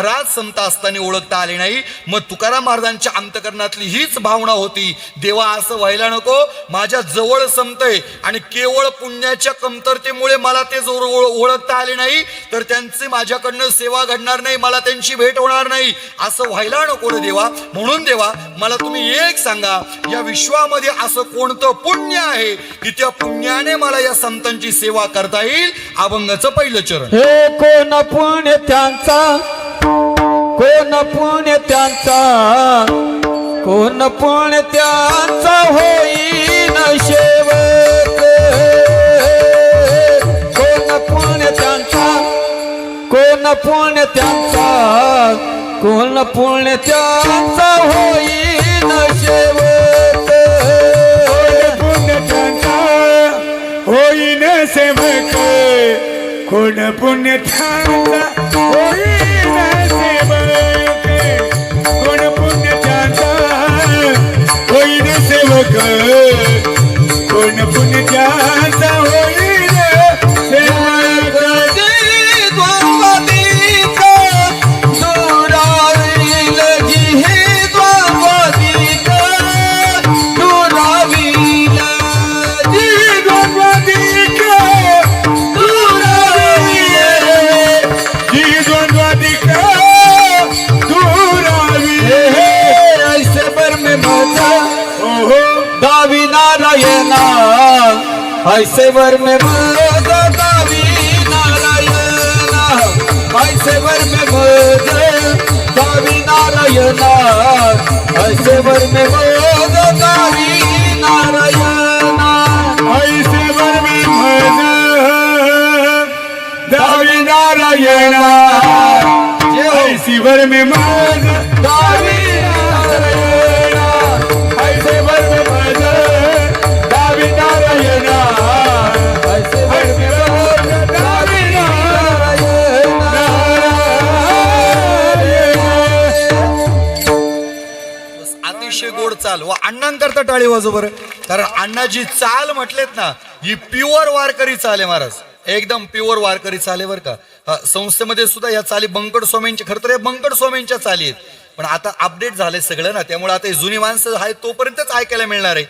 घरात संत असताना ओळखता आले नाही. मग तुकाराम महाराजांच्या अंतकरणातली हीच भावना होती. देवा असं व्हायला नको. माझ्या जवळ संत आहे आणि केवळ पुण्याच्या कमतरतेमुळे मला ते जोर ओळखता आले नाही. तर त्यांची माझ्याकडनं सेवा घडणार नाही मला त्यांची भेट होणार नाही. असं व्हायला नको देवा. म्हणून देवा मला तुम्ही एक सांगा. या विश्वामध्ये असं कोणतं पुण्य आहे की त्या पुण्याने मला या संतांची सेवा करता येईल? अभंगाचं पहिलं चरण. हे कोण पुण्य त्यांचा? कोण पुण्य त्यांचा कोण पुण्य त्यांचा होईन शेवट. कोण पुण्य त्यांचा कोण पुण्य त्यांचा कोण पुण्य त्यांचा होईन शेवट. पुण्यत्यांचा होईन सेवक कोण पुण्य त्यांचा कोण पुण्यत्यांचा होईन सेवक द्वंद्वादिक जी नारायणा ऐसे वर में मद दावी नारायणा ऐसे वर में मद दावी नारायणा ऐसे वर में मद दावी नारायणा ऐसे वर में भज दावी नारायणा ऐसी वर में मज दावी अतिशय गोड चाल. व अण्णांकरता टाळी वाजव बरं. कारण अण्णाजी चाल म्हटलेत ना ही प्युअर वारकरी चाल आहे महाराज. एकदम प्युअर वारकरी चाल आहे बरं का. संस्थेमध्ये सुद्धा या चाली बंकट स्वामींच्या खरं तर या बंकट स्वामींच्या चाली आहेत. पण आता अपडेट झाले सगळं ना त्यामुळे आता जुनी माणसं आहे तोपर्यंतच ऐकायला मिळणार आहे.